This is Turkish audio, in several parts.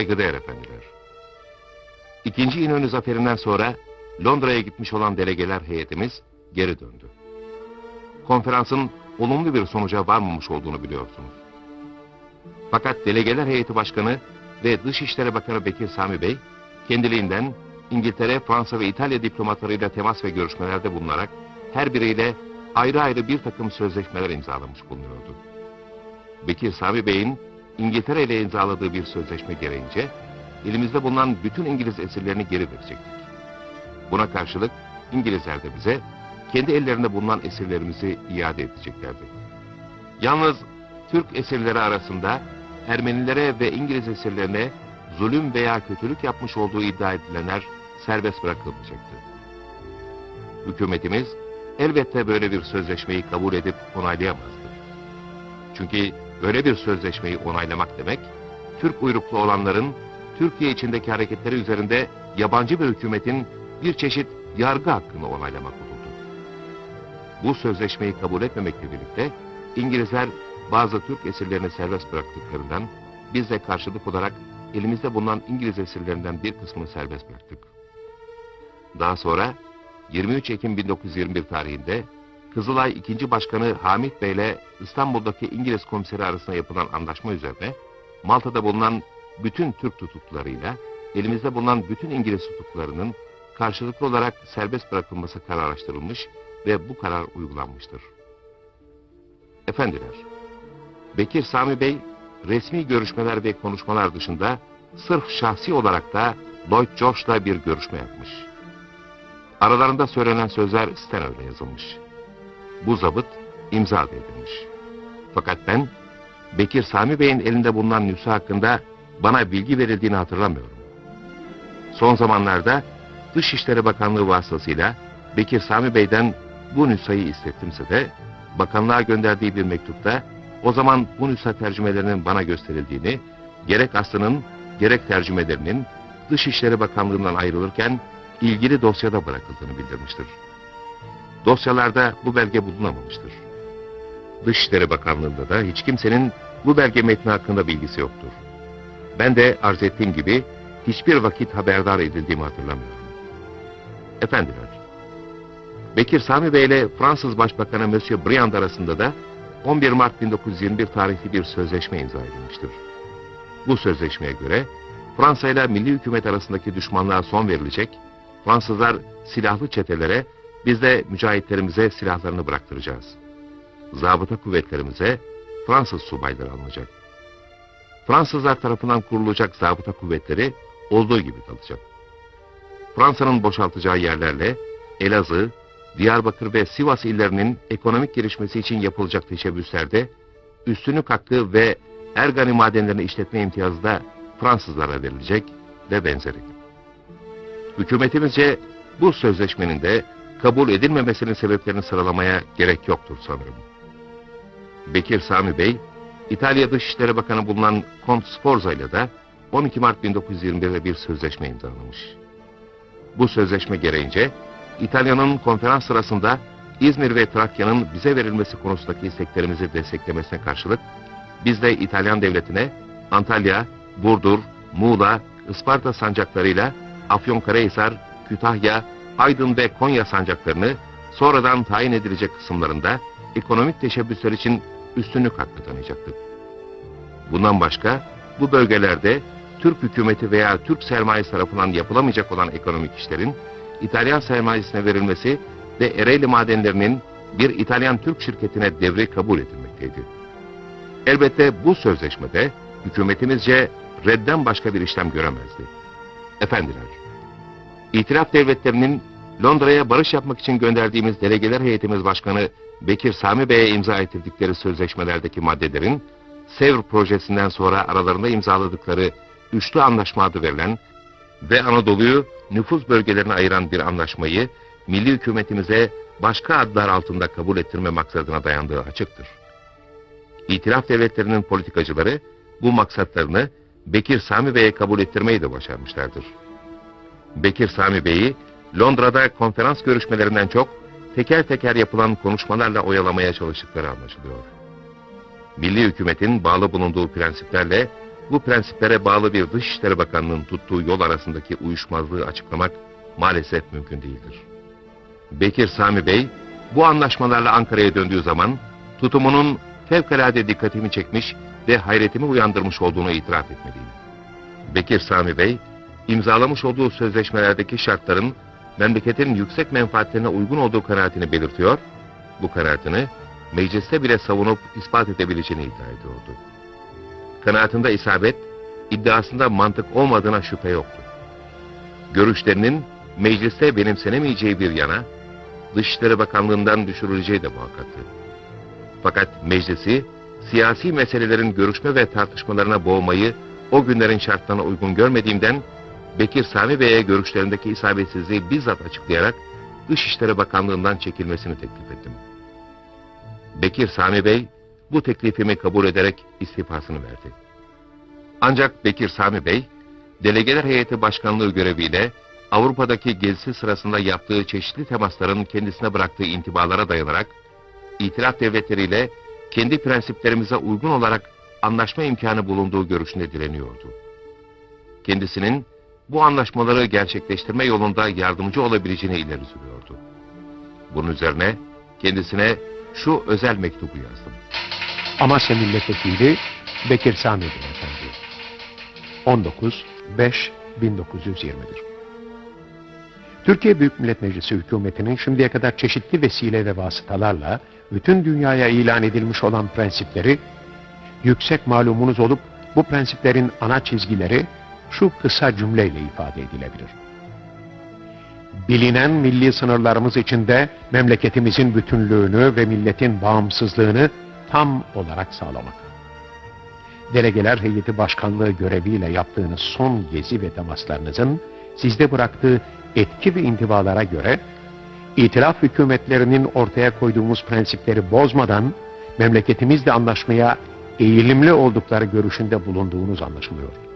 Saygıdeğer efendiler. İkinci İnönü zaferinden sonra Londra'ya gitmiş olan delegeler heyetimiz geri döndü. Konferansın olumlu bir sonuca varmamış olduğunu biliyorsunuz. Fakat delegeler heyeti başkanı ve Dışişleri Bakanı Bekir Sami Bey kendiliğinden İngiltere, Fransa ve İtalya diplomatlarıyla temas ve görüşmelerde bulunarak her biriyle ayrı ayrı bir takım sözleşmeler imzalamış bulunuyordu. Bekir Sami Bey'in İngiltere ile imzaladığı bir sözleşme gereğince elimizde bulunan bütün İngiliz esirlerini geri verecektik. Buna karşılık İngilizler de bize kendi ellerinde bulunan esirlerimizi iade edeceklerdi. Yalnız Türk esirleri arasında Ermenilere ve İngiliz esirlerine zulüm veya kötülük yapmış olduğu iddia edilenler serbest bırakılmayacaktı. Hükümetimiz elbette böyle bir sözleşmeyi kabul edip onaylayamazdı. Çünkü böyle bir sözleşmeyi onaylamak demek, Türk uyruklu olanların Türkiye içindeki hareketleri üzerinde yabancı bir hükümetin bir çeşit yargı hakkını onaylamak olurdu. Bu sözleşmeyi kabul etmemekle birlikte İngilizler bazı Türk esirlerini serbest bıraktıklarından biz de karşılık olarak elimizde bulunan İngiliz esirlerinden bir kısmını serbest bıraktık. Daha sonra 23 Ekim 1921 tarihinde Kızılay 2. Başkanı Hamit Bey ile İstanbul'daki İngiliz komiseri arasında yapılan anlaşma üzerine Malta'da bulunan bütün Türk tutuklularıyla elimizde bulunan bütün İngiliz tutuklularının karşılıklı olarak serbest bırakılması kararlaştırılmış ve bu karar uygulanmıştır. Efendiler, Bekir Sami Bey resmi görüşmeler ve konuşmalar dışında sırf şahsi olarak da Lloyd George'la bir görüşme yapmış. Aralarında söylenen sözler stenoyla yazılmış. Bu zabıt imza edilmiş. Fakat ben Bekir Sami Bey'in elinde bulunan nüsha hakkında bana bilgi verildiğini hatırlamıyorum. Son zamanlarda Dışişleri Bakanlığı vasıtasıyla Bekir Sami Bey'den bu nüshayı istettimse de bakanlığa gönderdiği bir mektupta o zaman bu nüsha tercümelerinin bana gösterildiğini, gerek aslının gerek tercümelerinin Dışişleri Bakanlığı'ndan ayrılırken ilgili dosyada bırakıldığını bildirmiştir. Dosyalarda bu belge bulunamamıştır. Dışişleri Bakanlığı'nda da hiç kimsenin bu belge metni hakkında bilgisi yoktur. Ben de arz ettiğim gibi hiçbir vakit haberdar edildiğimi hatırlamıyorum. Efendiler, Bekir Sami Bey ile Fransız Başbakanı Monsieur Briand arasında da 11 Mart 1921 tarihli bir sözleşme imza edilmiştir. Bu sözleşmeye göre Fransa ile milli hükümet arasındaki düşmanlığa son verilecek, Fransızlar silahlı çetelere, biz de mücahitlerimize silahlarını bıraktıracağız. Zabıta kuvvetlerimize Fransız subayları alınacak. Fransızlar tarafından kurulacak zabıta kuvvetleri olduğu gibi kalacak. Fransa'nın boşaltacağı yerlerle Elazığ, Diyarbakır ve Sivas illerinin ekonomik gelişmesi için yapılacak teşebbüslerde üstünlük hakkı ve Ergani madenlerini işletme imtiyazı da Fransızlara verilecek ve benzeri. Hükümetimizce bu sözleşmenin de kabul edilmemesinin sebeplerini sıralamaya gerek yoktur sanırım. Bekir Sami Bey, İtalya Dışişleri Bakanı bulunan Kont Sforza ile de 12 Mart 1921'de bir sözleşme imzalamış. Bu sözleşme gereğince İtalya'nın konferans sırasında İzmir ve Trakya'nın bize verilmesi konusundaki isteklerimizi desteklemesine karşılık biz de İtalyan devletine Antalya, Burdur, Muğla, Isparta sancaklarıyla Afyonkarahisar, Kütahya, Aydın ve Konya sancaklarını sonradan tayin edilecek kısımlarında ekonomik teşebbüsler için üstünlük hakkı tanıyacaktık. Bundan başka bu bölgelerde Türk hükümeti veya Türk sermayesi tarafından yapılamayacak olan ekonomik işlerin İtalyan sermayesine verilmesi ve Ereğli madenlerinin bir İtalyan Türk şirketine devre kabul edilmekteydi. Elbette bu sözleşmede hükümetimizce redden başka bir işlem göremezdi. Efendiler, İtilaf devletlerinin Londra'ya barış yapmak için gönderdiğimiz delegeler heyetimiz başkanı Bekir Sami Bey'e imza ettirdikleri sözleşmelerdeki maddelerin Sevr projesinden sonra aralarında imzaladıkları üçlü anlaşma adı verilen ve Anadolu'yu nüfuz bölgelerine ayıran bir anlaşmayı milli hükümetimize başka adlar altında kabul ettirme maksadına dayandığı açıktır. İtilaf devletlerinin politikacıları bu maksatlarını Bekir Sami Bey'e kabul ettirmeyi de başarmışlardır. Bekir Sami Bey'i Londra'da konferans görüşmelerinden çok teker teker yapılan konuşmalarla oyalamaya çalıştıkları anlaşılıyor. Milli hükümetin bağlı bulunduğu prensiplerle bu prensiplere bağlı bir Dışişleri Bakanlığı'nın tuttuğu yol arasındaki uyuşmazlığı açıklamak maalesef mümkün değildir. Bekir Sami Bey, bu anlaşmalarla Ankara'ya döndüğü zaman tutumunun fevkalade dikkatimi çekmiş ve hayretimi uyandırmış olduğunu itiraf etmeliyim. Bekir Sami Bey, imzalamış olduğu sözleşmelerdeki şartların memleketin yüksek menfaatlerine uygun olduğu kanaatini belirtiyor, bu kanaatini mecliste bile savunup ispat edebileceğini iddia ediyordu. Kanaatinde isabet, iddiasında mantık olmadığına şüphe yoktu. Görüşlerinin mecliste benimsenemeyeceği bir yana, Dışişleri Bakanlığı'ndan düşürüleceği de muhakkaktı. Fakat meclisi, siyasi meselelerin görüşme ve tartışmalarına boğmayı o günlerin şartlarına uygun görmediğimden, Bekir Sami Bey'e görüşlerindeki isabetsizliği bizzat açıklayarak Dışişleri Bakanlığı'ndan çekilmesini teklif ettim. Bekir Sami Bey bu teklifimi kabul ederek istifasını verdi. Ancak Bekir Sami Bey, Delegeler Heyeti Başkanlığı göreviyle Avrupa'daki gezisi sırasında yaptığı çeşitli temasların kendisine bıraktığı intibalara dayanarak, itilaf devletleriyle kendi prensiplerimize uygun olarak anlaşma imkanı bulunduğu görüşünde direniyordu. Kendisinin bu anlaşmaları gerçekleştirme yolunda yardımcı olabileceğini ileri sürüyordu. Bunun üzerine kendisine şu özel mektubu yazdım. Amasya Milletvekili Bekir Sami Beyefendi. 19-5-1921 Türkiye Büyük Millet Meclisi hükümetinin şimdiye kadar çeşitli vesile ve vasıtalarla bütün dünyaya ilan edilmiş olan prensipleri, yüksek malumunuz olup bu prensiplerin ana çizgileri şu kısa cümleyle ifade edilebilir. Bilinen milli sınırlarımız içinde memleketimizin bütünlüğünü ve milletin bağımsızlığını tam olarak sağlamak. Delegeler Heyeti Başkanlığı göreviyle yaptığınız son gezi ve temaslarınızın sizde bıraktığı etki ve intibalara göre İtilaf hükümetlerinin ortaya koyduğumuz prensipleri bozmadan memleketimizle anlaşmaya eğilimli oldukları görüşünde bulunduğunuz anlaşılıyor.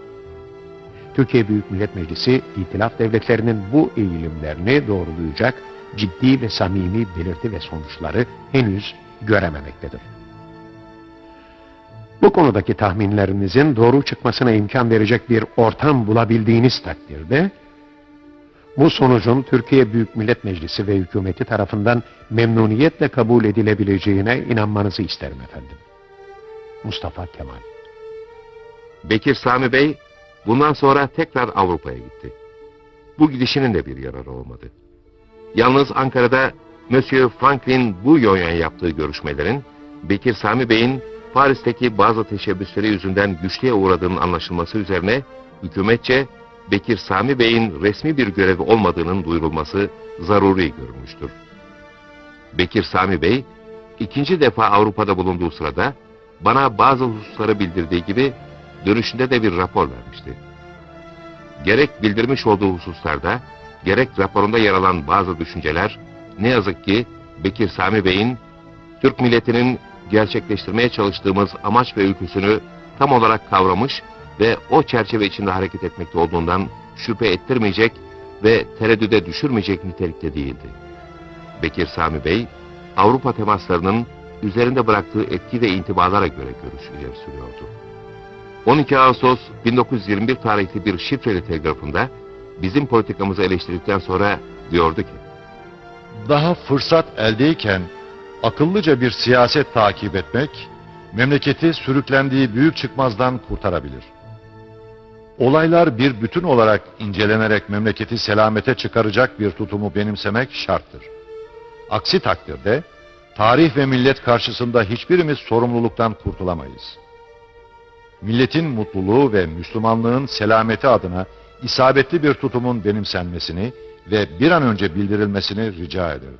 Türkiye Büyük Millet Meclisi, İtilaf devletlerinin bu eğilimlerini doğrulayacak ciddi ve samimi belirti ve sonuçları henüz görememektedir. Bu konudaki tahminlerinizin doğru çıkmasına imkan verecek bir ortam bulabildiğiniz takdirde, bu sonucun Türkiye Büyük Millet Meclisi ve hükümeti tarafından memnuniyetle kabul edilebileceğine inanmanızı isterim efendim. Mustafa Kemal Bekir Sami Bey bundan sonra tekrar Avrupa'ya gitti. Bu gidişinin de bir yararı olmadı. Yalnız Ankara'da Monsieur Franklin Bouillon'la yaptığı görüşmelerin Bekir Sami Bey'in Paris'teki bazı teşebbüsleri yüzünden güçlüğe uğradığının anlaşılması üzerine hükümetçe Bekir Sami Bey'in resmi bir görevi olmadığının duyurulması zaruri görülmüştür. Bekir Sami Bey, ikinci defa Avrupa'da bulunduğu sırada bana bazı hususları bildirdiği gibi dönüşünde de bir rapor vermişti. Gerek bildirmiş olduğu hususlarda, gerek raporunda yer alan bazı düşünceler, ne yazık ki Bekir Sami Bey'in Türk milletinin gerçekleştirmeye çalıştığımız amaç ve ülküsünü tam olarak kavramış ve o çerçeve içinde hareket etmekte olduğundan şüphe ettirmeyecek ve tereddüde düşürmeyecek nitelikte değildi. Bekir Sami Bey, Avrupa temaslarının üzerinde bıraktığı etki ve intibalara göre görüş ileri sürüyordu. 12 Ağustos 1921 tarihli bir şifreli telgrafında bizim politikamızı eleştirdikten sonra diyordu ki, Daha fırsat eldeyken akıllıca bir siyaset takip etmek, memleketi sürüklendiği büyük çıkmazdan kurtarabilir. Olaylar bir bütün olarak incelenerek memleketi selamete çıkaracak bir tutumu benimsemek şarttır. Aksi takdirde tarih ve millet karşısında hiçbirimiz sorumluluktan kurtulamayız. Milletin mutluluğu ve Müslümanlığın selameti adına isabetli bir tutumun benimsenmesini ve bir an önce bildirilmesini rica ederim.